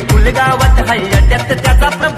कुलगावात हल्ल्यात त्याचा प्रभाव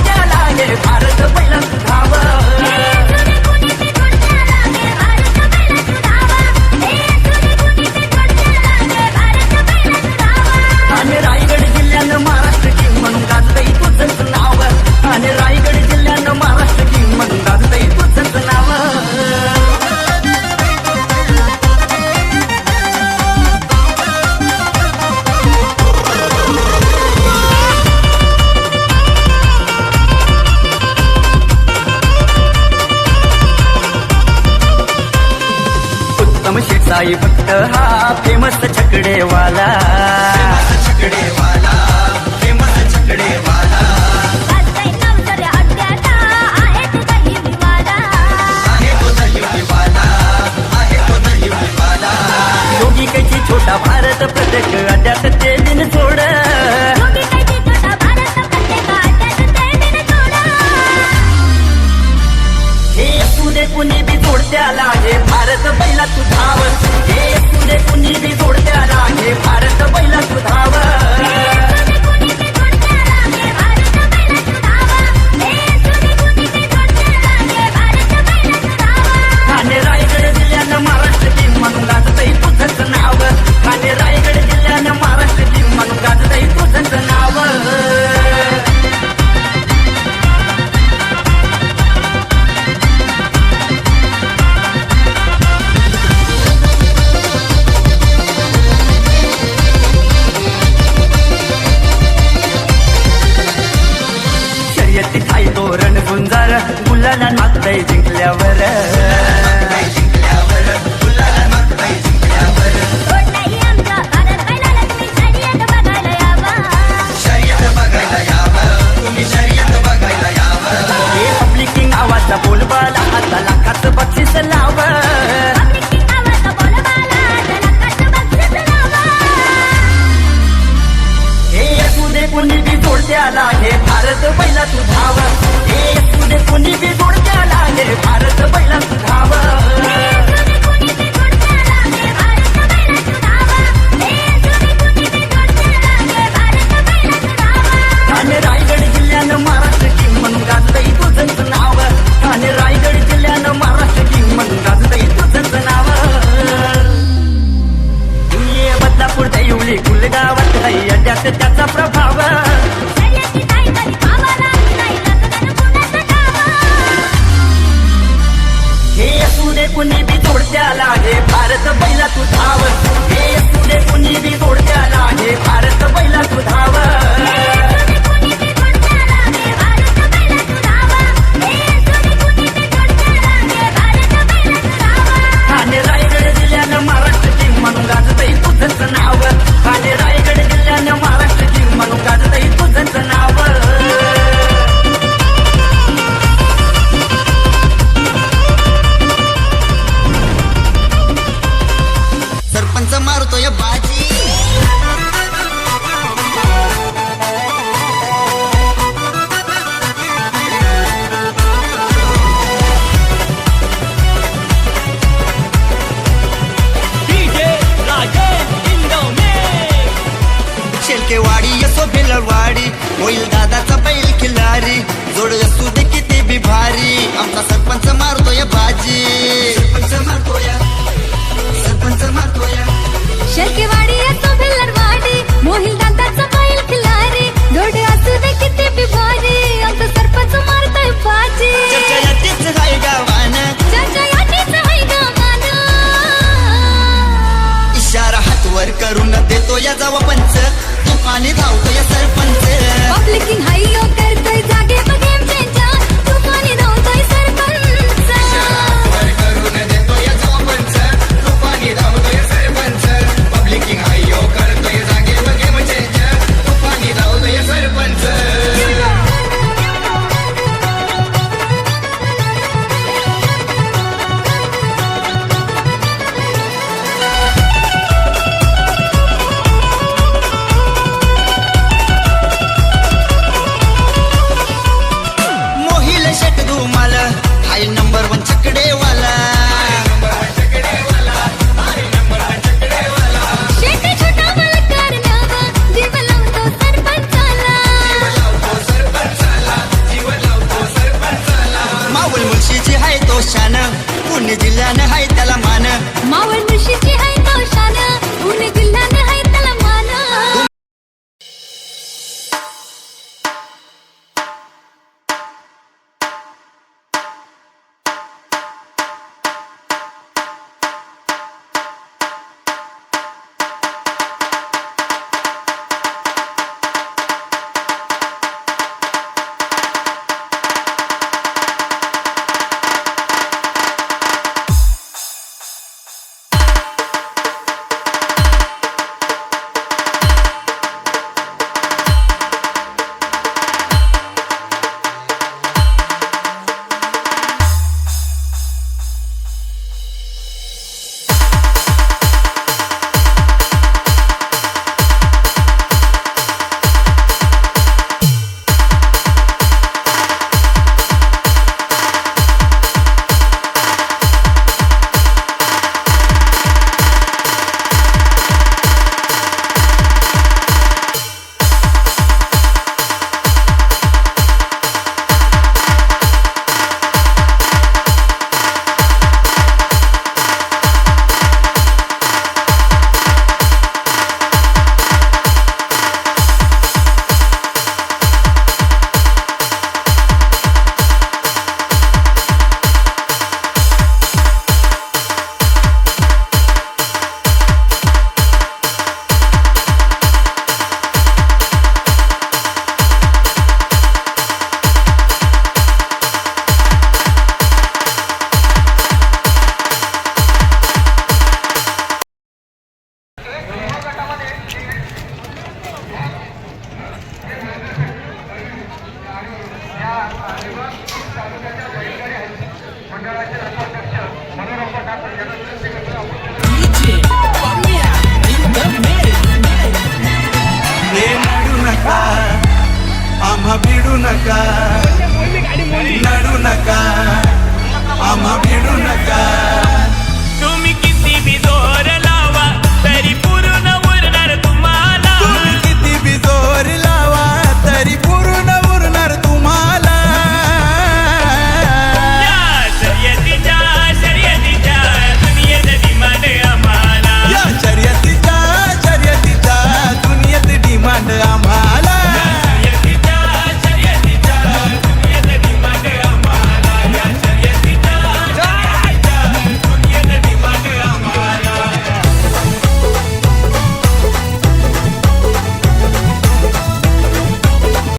आई फक्त हा फेमस छकडेवाला. गुंजार फुलांना मागताय जिंकल्यावर. त्याचा प्रभाव होईल दादाचा बैल खिल्लारी जोड असू दे किती बी भारी. आमचा सरपंच मारतोय भाजी सरपंच मारतोय सरपंच मारतोय शेळकेवाडी येतो भिल्लर